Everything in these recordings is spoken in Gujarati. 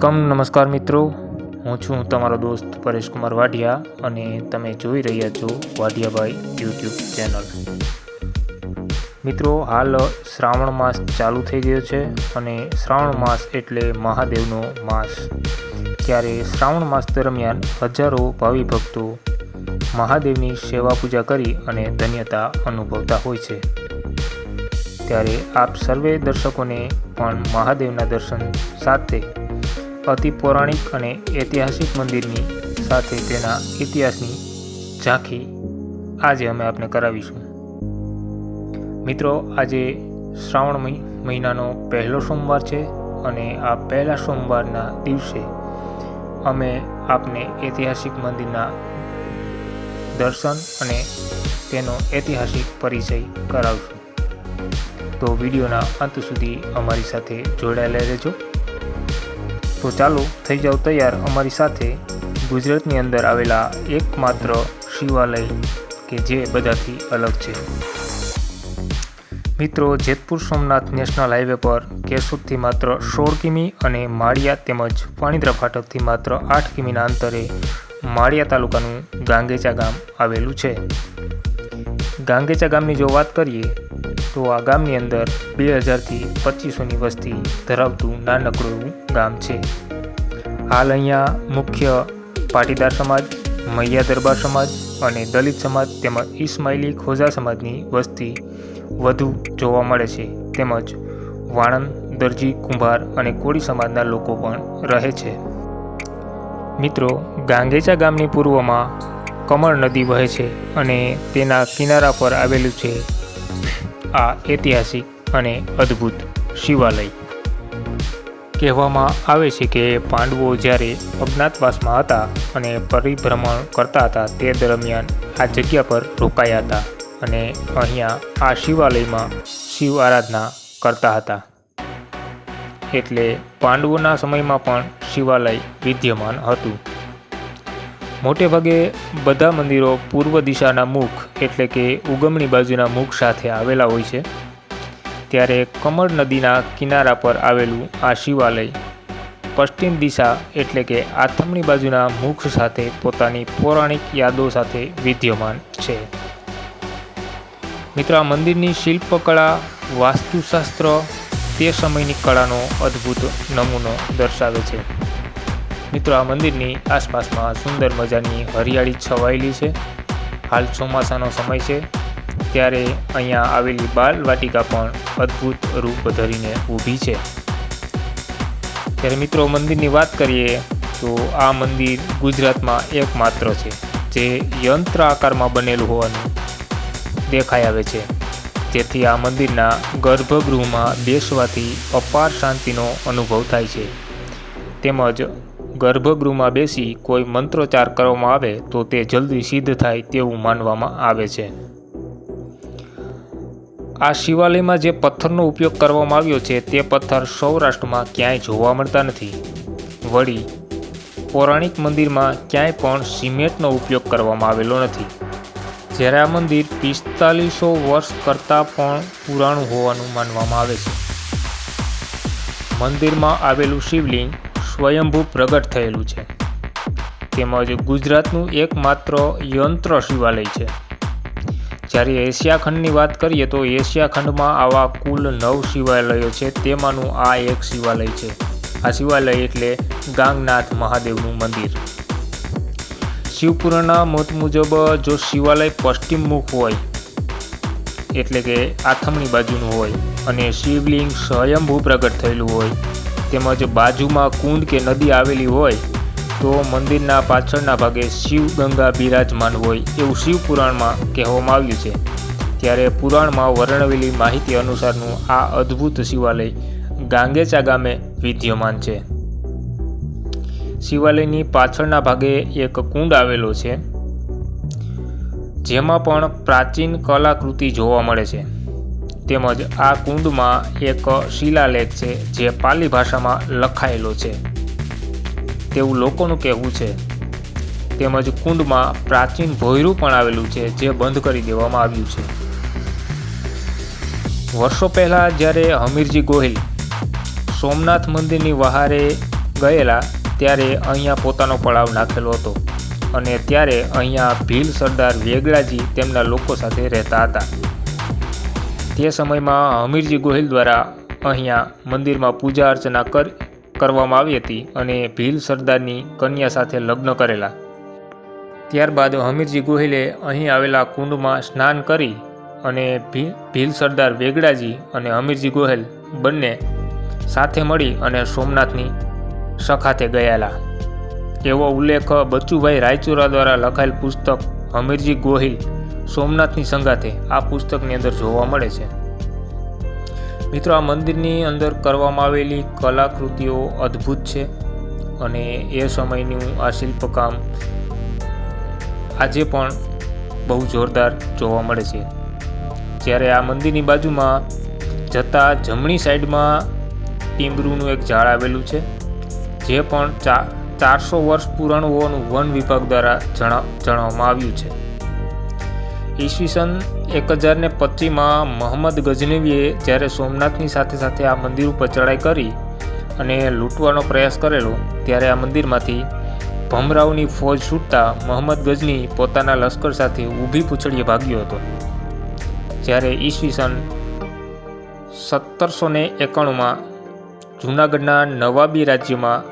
વેલકમ નમસ્કાર મિત્રો. હું છું તમારો દોસ્ત પરેશકુમાર વાઢિયા અને તમે જોઈ રહ્યા છો વાઢિયાભાઈ યુટ્યુબ ચેનલ. મિત્રો, હાલ શ્રાવણ માસ ચાલુ થઈ ગયો છે અને શ્રાવણ માસ એટલે મહાદેવનો માસ. ત્યારે શ્રાવણ માસ દરમિયાન હજારો ભાવિ ભક્તો મહાદેવની સેવા પૂજા કરી અને ધન્યતા અનુભવતા હોય છે. ત્યારે આપ સર્વે દર્શકોને પણ મહાદેવના દર્શન સાથે અતિ પૌરાણિક અને ઐતિહાસિક મંદિરની સાથે તેના ઇતિહાસની ઝાંખી આજે અમે આપને કરાવીશું. મિત્રો, આજે શ્રાવણ મહિ- મહિનાનો પહેલો સોમવાર છે અને આ પહેલા સોમવારના દિવસે અમે આપને ઐતિહાસિક મંદિરના દર્શન અને તેનો ઐતિહાસિક પરિચય કરાવશું. તો વિડીયોના અંત સુધી અમારી સાથે જોડાયેલા રહેજો. તો ચાલો થઈ જાઓ તૈયાર અમારી સાથે ગુજરાતની અંદર આવેલા એકમાત્ર શિવાલય કે જે બધાથી અલગ છે. મિત્રો, જેતપુર સોમનાથ નેશનલ હાઈવે પર કેશોદથી માત્ર સોળ કિમી અને માળિયા તેમજ પાણીદ્રા ફાટકથી માત્ર આઠ કિમીના અંતરે માળિયા તાલુકાનું ગાંગેચા ગામ આવેલું છે. ગાંગેચા ગામની જો વાત કરીએ તો આ ગામની અંદર બે હજારથી પચીસોની વસ્તી ધરાવતું નાનકડું એવું ગામ છે. હાલ અહીંયા મુખ્ય પાટીદાર સમાજ, મૈયા દરબાર સમાજ અને દલિત સમાજ તેમજ ઇસ્માઇલી ખોજા સમાજની વસ્તી વધુ જોવા મળે છે. તેમજ વાણંદ, દરજી, કુંભાર અને કોળી સમાજના લોકો પણ રહે છે. મિત્રો, ગાંગેચા ગામની પૂર્વમાં કમળ નદી વહે છે અને તેના કિનારા પર આવેલું છે. આ ઐતિહાસિક અને અદ્ભુત શિવાલય કહેવામાં આવે છે કે પાંડવો જ્યારે અજ્ઞાતવાસમાં હતા અને પરિભ્રમણ કરતા હતા, તે દરમિયાન આ જગ્યા પર રોકાયા હતા અને અહીંયા આ શિવાલયમાં શિવ આરાધના કરતા હતા. એટલે પાંડવોના સમયમાં પણ શિવાલય વિદ્યમાન હતું. મોટે ભાગે બધા મંદિરો પૂર્વ દિશાના મુખ એટલે કે ઉગમણી બાજુના મુખ સાથે આવેલા હોય છે. ત્યારે કમળ નદીના કિનારા પર આવેલું આ શિવાલય પશ્ચિમ દિશા એટલે કે આથમણી બાજુના મુખ સાથે પોતાની પૌરાણિક યાદો સાથે વિદ્યમાન છે. મિત્રો, આ મંદિરની શિલ્પકળા, વાસ્તુશાસ્ત્ર તે સમયની કળાનો અદ્ભુત નમૂનો દર્શાવે છે. મિત્રો, આ મંદિરની આસપાસમાં સુંદર મજાની હરિયાળી છવાયેલી છે. હાલ ચોમાસાનો સમય છે. ત્યારે અહીંયા આવેલી બાલ વાટિકા પણ અદ્ભુત રૂપ ધરીને ઊભી છે. ત્યારે મિત્રો, મંદિરની વાત કરીએ તો આ મંદિર ગુજરાતમાં એકમાત્ર છે, જે યંત્ર આકારમાં બનેલું હોવાનું દેખાઈ આવે છે. જેથી આ મંદિરના ગર્ભગૃહમાં બેસવાથી અપાર શાંતિનો અનુભવ થાય છે. તેમજ ગર્ભગૃહમાં બેસી કોઈ મંત્રોચ્ચાર કરવામાં આવે તો તે જલ્દી સિદ્ધ થાય તેવું માનવામાં આવે છે. આ શિવાલયમાં જે પથ્થરનો ઉપયોગ કરવામાં આવ્યો છે તે પથ્થર સૌરાષ્ટ્રમાં ક્યાંય જોવા મળતા નથી. વળી, પૌરાણિક મંદિરમાં ક્યાંય પણ સિમેન્ટનો ઉપયોગ કરવામાં આવેલો નથી. જ્યારે આ મંદિર પિસ્તાલીસો વર્ષ કરતાં પણ પુરાણું હોવાનું માનવામાં આવે છે. મંદિરમાં આવેલું શિવલિંગ સ્વયંભૂ પ્રગટ થયેલું છે. તેમજ ગુજરાતનું એકમાત્ર યંત્ર શિવાલય છે. જ્યારે એશિયા ખંડની વાત કરીએ તો એશિયા ખંડમાં આવા કુલ નવ શિવાલયો છે. તેમાંનું આ એક શિવાલય છે. આ શિવાલય એટલે ગાંગનાથ મહાદેવનું મંદિર. શિવપુરાણના મત મુજબ જો શિવાલય પશ્ચિમ મુખ હોય, એટલે કે આથમણી બાજુનું હોય અને શિવલિંગ સ્વયંભૂ પ્રગટ થયેલું હોય તેમજ બાજુમાં કુંડ કે નદી આવેલી હોય તો મંદિરના પાછળના ભાગે શિવ ગંગા બિરાજમાન હોય એવું શિવ પુરાણમાં કહેવામાં આવ્યું છે. ત્યારે પુરાણમાં વર્ણવેલી માહિતી અનુસારનું આ અદ્ભુત શિવાલય ગાંગેચા ગામે વિદ્યમાન છે. શિવાલયની પાછળના ભાગે એક કુંડ આવેલો છે, જેમાં પણ પ્રાચીન કલાકૃતિ જોવા મળે છે. તેમજ આ કુંડમાં એક શિલાલેખ છે જે પાલી ભાષામાં લખાયેલો છે. તેવું લોકોનું કહેવું છે. તેમજ કુંડમાં પ્રાચીન ભોયરું પણ આવેલું છે જે બંધ કરી દેવામાં આવ્યું છે. વર્ષો પહેલાં જ્યારે હમીરજી ગોહિલ સોમનાથ મંદિરની વહારે ગયેલા ત્યારે અહીંયા પોતાનો પડાવ નાખેલો હતો અને ત્યારે અહીંયા ભીલ સરદાર વેગડાજી તેમના લોકો સાથે રહેતા હતા. તે સમયમાં હમીરજી ગોહિલ દ્વારા અહીંયા મંદિરમાં પૂજા અર્ચના કર, કરવામાં આવી હતી અને ભીલ સરદારની કન્યા સાથે લગ્ન કરેલા. ત્યારબાદ હમીરજી ગોહિલે અહીં આવેલા કુંડમાં સ્નાન કરી અને ભીલ સરદાર વેગડાજી અને હમીરજી ગોહિલ બંને સાથે મળી અને સોમનાથની સખાતે ગયેલા. એવો ઉલ્લેખ બચુભાઈ રાયચુરા દ્વારા લખાયેલ પુસ્તક હમીરજી ગોહિલ સોમનાથની સંગાથે આ પુસ્તકની અંદર જોવા મળે છે. મિત્રો, આ મંદિરની અંદર કરવામાં આવેલી કલાકૃતિઓ અદ્ભુત છે અને એ સમયનું આ શિલ્પકામ આજે પણ બહુ જોરદાર જોવા મળે છે. જ્યારે આ મંદિરની બાજુમાં જતા જમણી સાઈડમાં ટીમરૂનું એક ઝાડ આવેલું છે, જે પણ ચા ચારસો વર્ષ પુરાણું હોવાનું વન વિભાગ દ્વારા જણા, જણાવવામાં આવ્યું છે. ઈસવીસન એક હજાર ને પચીસમાં મોહમ્મદ ગજનવીએ જ્યારે સોમનાથની સાથે સાથે આ મંદિર ઉપર ચડાઈ કરી અને લૂંટવાનો પ્રયાસ કરેલો, ત્યારે આ મંદિરમાંથી ભમરાવની ફોજ છૂટતા મોહમ્મદ ગજની પોતાના લશ્કર સાથે ઊભી પૂંછડીએ ભાગ્યો હતો. જ્યારે ઈસવીસન સત્તરસો ને એકાણુંમાં જૂનાગઢના નવાબી રાજ્યમાં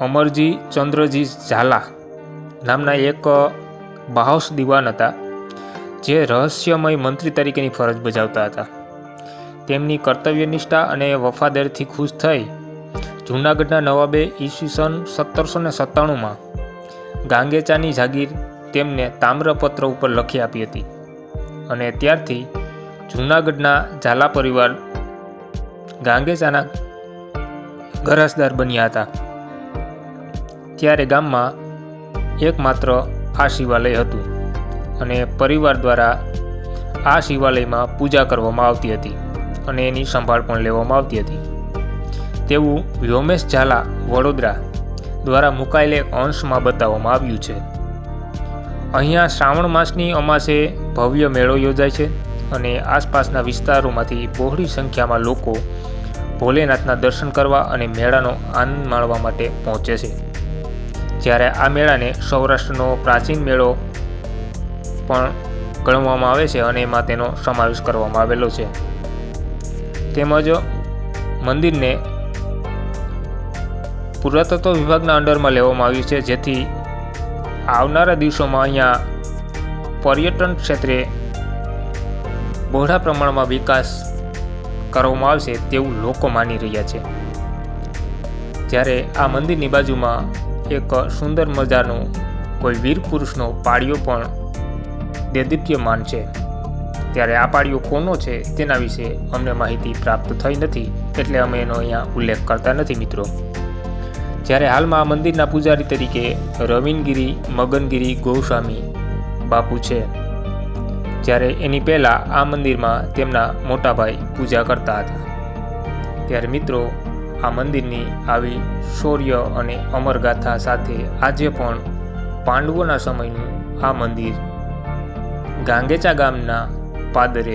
અમરજી ચંદ્રજી ઝાલા નામના એક બાહોશ દિવાન હતા. જે રહસ્યમય મંત્રી તરીકેની ફરજ બજાવતા હતા. તેમની કર્તવ્યનિષ્ઠા અને વફાદારીથી ખુશ થઈ જૂનાગઢના નવાબે ઈસવીસન સત્તરસો ને સત્તાણુંમાં ગાંગેચાની જાગીર તેમને તામ્રપત્ર ઉપર લખી આપી હતી અને ત્યારથી જૂનાગઢના ઝાલા પરિવાર ગાંગેચાના ગરસદાર બન્યા હતા. ત્યારે ગામમાં એકમાત્ર આ શિવાલય હતું. અને પરિવાર દ્વારા આ શિવાલયમાં પૂજા કરવામાં આવતી હતી અને એની સંભાળ પણ લેવામાં આવતી હતી. તેવું વ્યોમેશ ઝાલા વડોદરા દ્વારા મુકાયેલ અંશમાં બતાવવામાં આવ્યું છે. અહીંયા શ્રાવણ માસની અમાસે ભવ્ય મેળો યોજાય છે અને આસપાસના વિસ્તારોમાંથી બહોળી સંખ્યામાં લોકો ભોલેનાથના દર્શન કરવા અને મેળાનો આનંદ માણવા માટે પહોંચે છે. જ્યારે આ મેળાને સૌરાષ્ટ્રનો પ્રાચીન મેળો પણ ગણવામાં આવે છે અને એમાં તેનો સમાવેશ કરવામાં આવેલો છે. તેમજ મંદિરને પુરાતત્વ વિભાગના અંડરમાં લેવામાં આવ્યું છે, જેથી આવનારા દિવસોમાં અહીંયા પર્યટન ક્ષેત્રે બહોળા પ્રમાણમાં વિકાસ કરવામાં આવશે તેવું લોકો માની રહ્યા છે. જ્યારે આ મંદિરની બાજુમાં એક સુંદર મજાનો કોઈ વીર પુરુષનો પાળિયો પણ દેદીપ્યમાન છે. ત્યારે આ પાળિયો કોનો છે તેના વિશે અમને માહિતી પ્રાપ્ત થઈ નથી એટલે અમે એનો અહીંયા ઉલ્લેખ કરતા નથી મિત્રો. જ્યારે હાલમાં આ મંદિરના પૂજારી તરીકે રવિનગીરી, મગનગીરી, ગોસ્વામી બાપુ છે. જ્યારે એની પહેલાં આ મંદિરમાં તેમના મોટાભાઈ પૂજા કરતા હતા. ત્યારે મિત્રો, આ મંદિરની આવી શૌર્ય અને અમરગાથા સાથે આજે પણ પાંડવોના સમયનું આ મંદિર ગાંગેચા ગામના પાદરે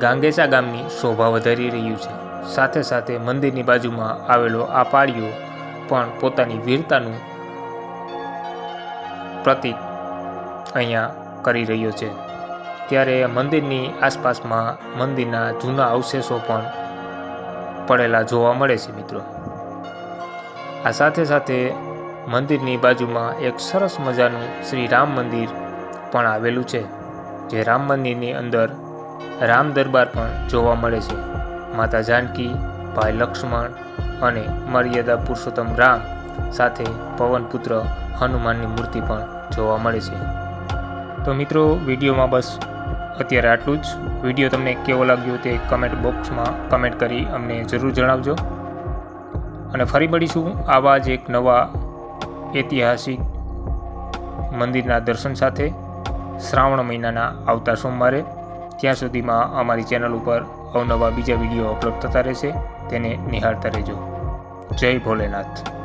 ગાંગેચા ગામની શોભા વધારી રહ્યું છે. સાથે સાથે મંદિરની બાજુમાં આવેલો આ પાળીઓ પણ પોતાની વીરતાનું પ્રતીક અહીંયા કરી રહ્યો છે. ત્યારે મંદિરની આસપાસમાં મંદિરના જૂના અવશેષો પણ પડેલા જોવા મળે છે મિત્રો. આ સાથે સાથે મંદિરની બાજુમાં એક સરસ મજાનું શ્રી રામ મંદિર પણ આવેલું છે, જે રામ મંદિરની અંદર રામ દરબાર પણ જોવા મળે છે. માતા જાનકી, ભાઈ લક્ષ્મણ અને મર્યાદા પુરુષોત્તમ રામ સાથે પવનપુત્ર હનુમાનની મૂર્તિ પણ જોવા મળે છે. તો મિત્રો, વિડીયોમાં બસ અત્યારે આટલું જ. વીડિયો તમને કેવો લાગ્યો તે કમેન્ટ બોક્સમાં કમેન્ટ કરી અમને જરૂર જણાવજો. અને ફરી મળીશું આવા જ એક નવા ઐતિહાસિક મંદિરના દર્શન સાથે. શ્રાવણ મહિનાના આવતા સોમવારે ત્યાં સુધીમાં અમારી ચેનલ ઉપર અવનવા બીજા વીડિયો અપલોડ થતા રહેશે. તેને નિહાળતા રહેજો. જય ભોલેનાથ.